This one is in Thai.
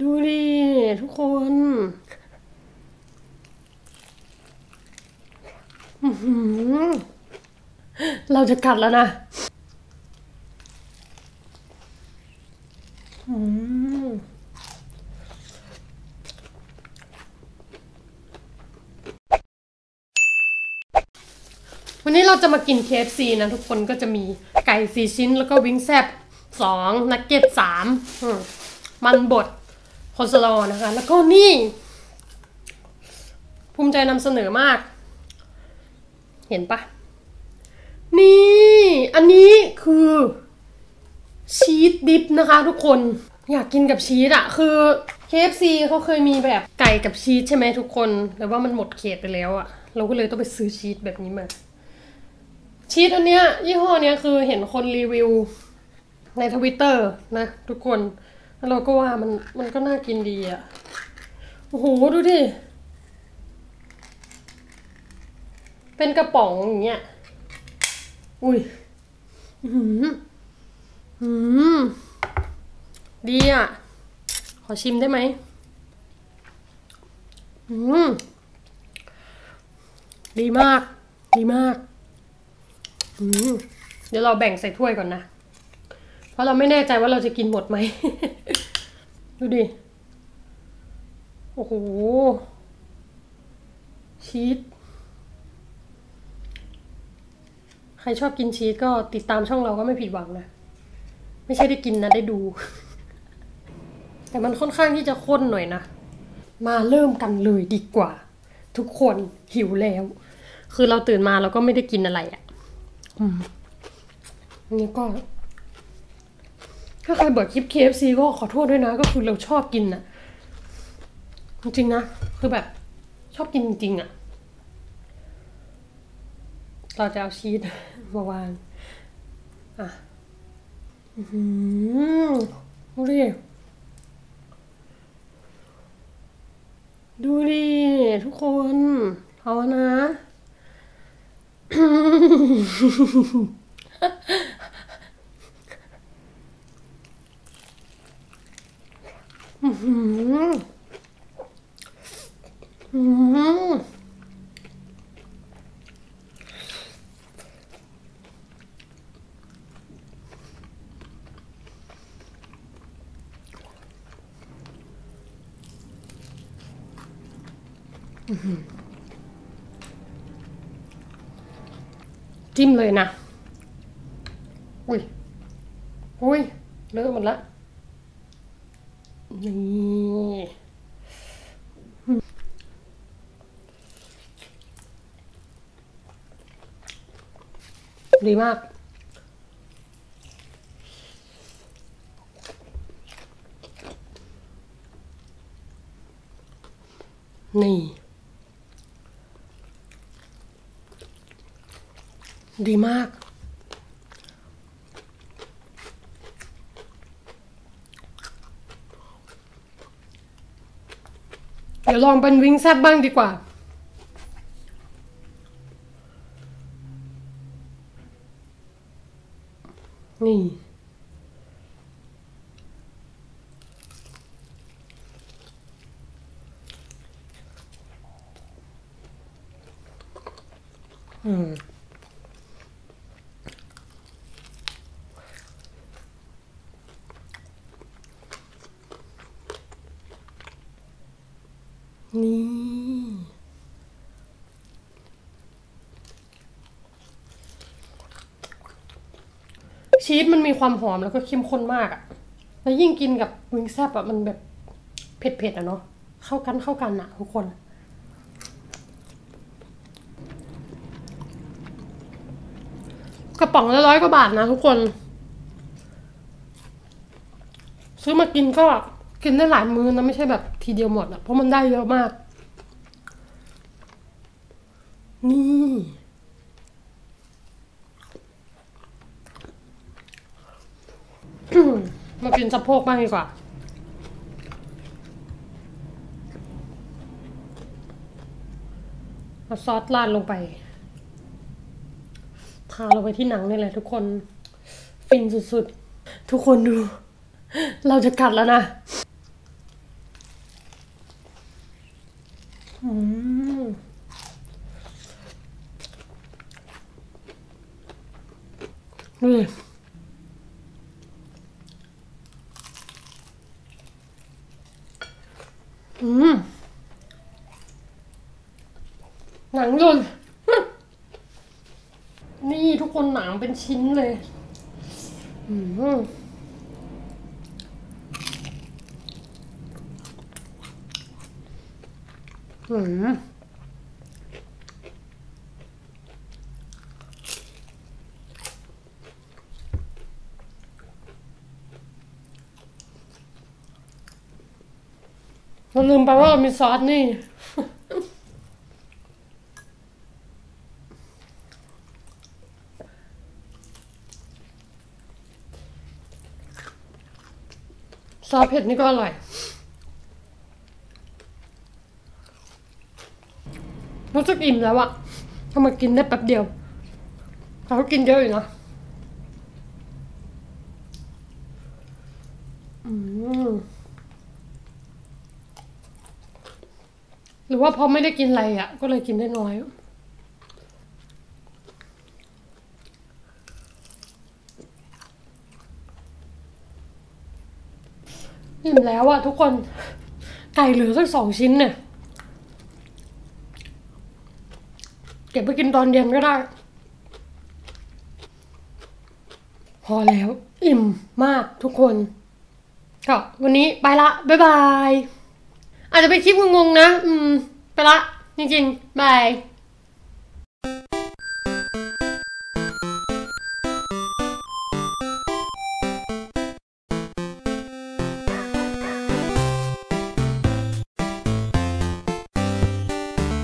ดูดิทุกคนเราจะกัดแล้วนะอืมวันนี้เราจะมากิน KFC นะทุกคนก็จะมีไก่สี่ชิ้นแล้วก็วิงแซบสองนักเก็ตสามมันบด โคสโลอนะคะ แล้วก็นี่ ภูมิใจนำเสนอมาก เห็นปะนี่ อันนี้คือชีสดิฟนะคะทุกคนอยากกินกับชีสอะคือ KFC เขาเคยมีแบบไก่กับชีสใช่ไหมทุกคนแต่ว่ามันหมดเขตไปแล้วอะเราก็เลยต้องไปซื้อชีสแบบนี้มา ชีสอันเนี้ยยี่ห้อเนี้ยคือเห็นคนรีวิวในทวิตเตอร์นะทุกคน เราก็ว่ามันมันก็น่ากินดีอะโอ้โห ดูดิ เป็นกระป๋องอย่างเงี้ย อุ้ยอือหืออืมดีอะ ขอชิมได้ไหมอืมดีมาก ดีมากอืมเดี๋ยวเราแบ่งใส่ถ้วยก่อนนะเพ ราะเราไม่แน่ใจว่าเราจะกินหมดไหม ดูดิ โอ้โห ชีส ใครชอบกินชีสก็ติดตามช่องเราก็ไม่ผิดหวังนะ ไม่ใช่ได้กินนะได้ดู แต่มันค่อนข้างที่จะข้นหน่อยนะ มาเริ่มกันเลยดีกว่า ทุกคนหิวแล้ว คือเราตื่นมาเราก็ไม่ได้กินอะไรอะ่ะ อืมอันนี้ก็ ถ้าใครเบิดคลิป KFC ก็ขอโทษด้วยนะ ก็คือเราชอบกินน่ะจริงนะ คือแบบชอบกินจริงอะเราจะเอาชีสมาวาง อะอือหือดูดิ ดูดิ ทุกคนเอานะ อือหืออือ จิ้มเลยนะ อุ้ย อุ้ยเลอะหมดละ นี่ดีมาก นี่ ดีมาก เดี๋ยวลองเป็นวิงแซบบ้างดีกว่า นี่อืม นี่ ชีสมันมีความหอมแล้วก็เข้มข้นมากอะแล้วยิ่งกินกับวิงแซบอะมันแบบเผ็ดๆอะเนาะเข้ากันเข้ากันอะทุกคนกระป๋องละร้อยกว่าบาทนะทุกคน ซื้อมากินก็ กินได้หลายมื้อนะไม่ใช่แบบทีเดียวหมดอะเพราะมันได้เยอะมาก นี่มากินสะโพกบ้างดีกว่า เอาซอสราดลงไป ทาลงไปที่หนังนี่แหละทุกคน ฟินสุดๆ ทุกคนดู เราจะกัดแล้วนะ อืมดูดิอืมหนังหล่นนี่ทุกคนหนังเป็นชิ้นเลย อืม อืมเราลืมไปว่าเรามีซอสนี่ซอสเผ็ดนี่ก็อร่อย รู้สึกอิ่มแล้วอะทำไมกินได้แป๊บเดียวเขากินเยอะอยู่นะหรือว่าพราะไม่ได้กินอะไรอะก็เลยกินได้น้อยอิ่มแล้วอะทุกคน ไก่เหลือสักสองชิ้นเนี่ย เก็บไปกินตอนเย็นก็ได้ พอแล้ว อิ่มมากทุกคนก็วันนี้ไปละ บ๊ายบาย อาจจะเป็นคลิปงงๆนะ อืม ไปละ จริงๆ บาย